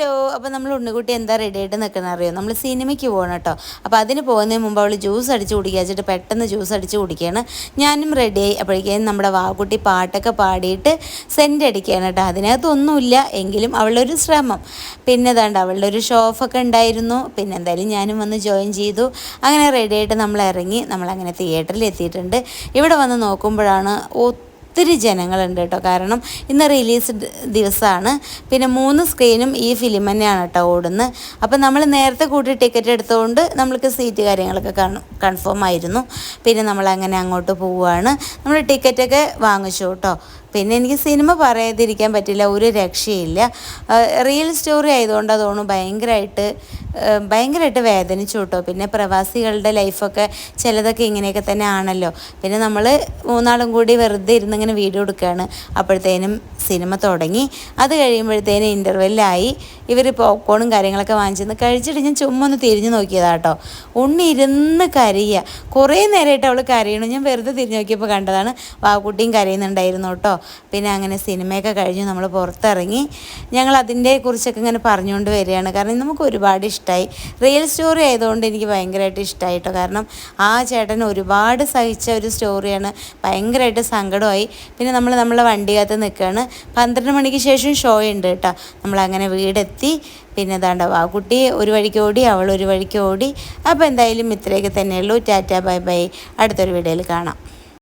Hello അപ്പോൾ നമ്മൾ ഉണ്ണിക്കുട്ടി എന്താ റെഡി ആയിട്ട് നിൽക്കുന്ന അറിയോ? നമ്മൾ സിനിമയ്ക്ക് പോകണം കേട്ടോ. അപ്പോൾ അതിന് പോകുന്നതിന് മുമ്പ് അവൾ ജ്യൂസ് അടിച്ച് കുടിക്കുക. വെച്ചിട്ട് പെട്ടെന്ന് ജ്യൂസ് അടിച്ച് കുടിക്കുകയാണ്. ഞാനും റെഡിയായി അപ്പോഴേക്കും നമ്മുടെ വാക്കുട്ടി പാട്ടൊക്കെ പാടിയിട്ട് സെന്റ് അടിക്കുകയാണ് കേട്ടോ. അതിനകത്തൊന്നുമില്ല. എങ്കിലും അവളുടെ ഒരു ശ്രമം. പിന്നെ അതാണ്ട് അവളുടെ ഒരു ഷോഫൊക്കെ ഉണ്ടായിരുന്നു. പിന്നെ എന്തായാലും ഞാനും വന്ന് ജോയിൻ ചെയ്തു. അങ്ങനെ റെഡിയായിട്ട് നമ്മൾ ഇറങ്ങി നമ്മളങ്ങനെ തിയേറ്ററിൽ എത്തിയിട്ടുണ്ട്. ഇവിടെ വന്ന് നോക്കുമ്പോഴാണ് ഒത്തിരി ജനങ്ങളുണ്ട് കേട്ടോ. കാരണം ഇന്ന് റിലീസ് ദിവസമാണ് പിന്നെ മൂന്ന് സ്ക്രീനും ഈ ഫിലിം തന്നെയാണ് കേട്ടോ ഓടുന്നത്. അപ്പം നമ്മൾ നേരത്തെ കൂട്ടി ടിക്കറ്റ് എടുത്തുകൊണ്ട് നമ്മൾക്ക് സീറ്റ് കാര്യങ്ങളൊക്കെ കൺഫേം ആയിരുന്നു. പിന്നെ നമ്മൾ അങ്ങനെ അങ്ങോട്ട് പോവുകയാണ് നമ്മൾ ടിക്കറ്റൊക്കെ വാങ്ങിച്ചു കേട്ടോ. പിന്നെ എനിക്ക് സിനിമ പറയാതിരിക്കാൻ പറ്റില്ല ഒരു രക്ഷയില്ല. റിയൽ സ്റ്റോറി ആയതുകൊണ്ട് തോന്നുന്നു ഭയങ്കരമായിട്ട് ഭയങ്കരമായിട്ട് വേദനിച്ചു കേട്ടോ. പിന്നെ പ്രവാസികളുടെ ലൈഫൊക്കെ ചിലതൊക്കെ ഇങ്ങനെയൊക്കെ തന്നെ ആണല്ലോ പിന്നെ നമ്മൾ മൂന്നാളും കൂടി വെറുതെ ഇരുന്ന് ഇങ്ങനെ വീഡിയോ എടുക്കുകയാണ്. അപ്പോഴത്തേനും സിനിമ തുടങ്ങി. അത് കഴിയുമ്പോഴത്തേനും ഇന്റർവെല്ലായി ഇവർ പോപ്കോണും കാര്യങ്ങളൊക്കെ വാങ്ങിച്ചെന്ന് കഴിച്ചിട്ട് ഞാൻ ചുമ്മാ ഒന്ന് തിരിഞ്ഞു നോക്കിയതാട്ടോ ഉണ്ണി ഇരുന്ന് കരയുക. കുറേ നേരമായിട്ട് അവൾ കരയണു. ഞാൻ വെറുതെ തിരിഞ്ഞു നോക്കിയപ്പോൾ കണ്ടതാണ് വാക്കുട്ടിയും കരയുന്നുണ്ടായിരുന്നു കേട്ടോ. പിന്നെ അങ്ങനെ സിനിമയൊക്കെ കഴിഞ്ഞ് നമ്മൾ പുറത്തിറങ്ങി ഞങ്ങൾ അതിന്റെ കുറിച്ചൊക്കെ ഇങ്ങനെ പറഞ്ഞുകൊണ്ട് വരികയാണ്. കാരണം നമുക്ക് ഒരുപാട് ഇഷ്ടമായി റിയൽ സ്റ്റോറി ആയതുകൊണ്ട് എനിക്ക് ഭയങ്കരമായിട്ട് ഇഷ്ടമായി കേട്ടോ കാരണം ആ ചേട്ടൻ ഒരുപാട് സഹിച്ച ഒരു സ്റ്റോറിയാണ്. ഭയങ്കരമായിട്ട് സങ്കടമായി. പിന്നെ നമ്മൾ നമ്മളെ വണ്ടിക്കകത്ത് നിൽക്കുകയാണ്. പന്ത്രണ്ട് മണിക്ക് ശേഷം ഷോ ഉണ്ട് കേട്ടോ. നമ്മളങ്ങനെ വീടെത്തി. പിന്നെ ഇതാണ്ട ആ കുട്ടി ഒരു വഴിക്ക് ഓടി അവൾ ഒരു വഴിക്ക് ഓടി. അപ്പോൾ എന്തായാലും ഇത്രയൊക്കെ തന്നെയുള്ളൂ. Tata bye bye. അടുത്തൊരു വീഡിയോയിൽ കാണാം.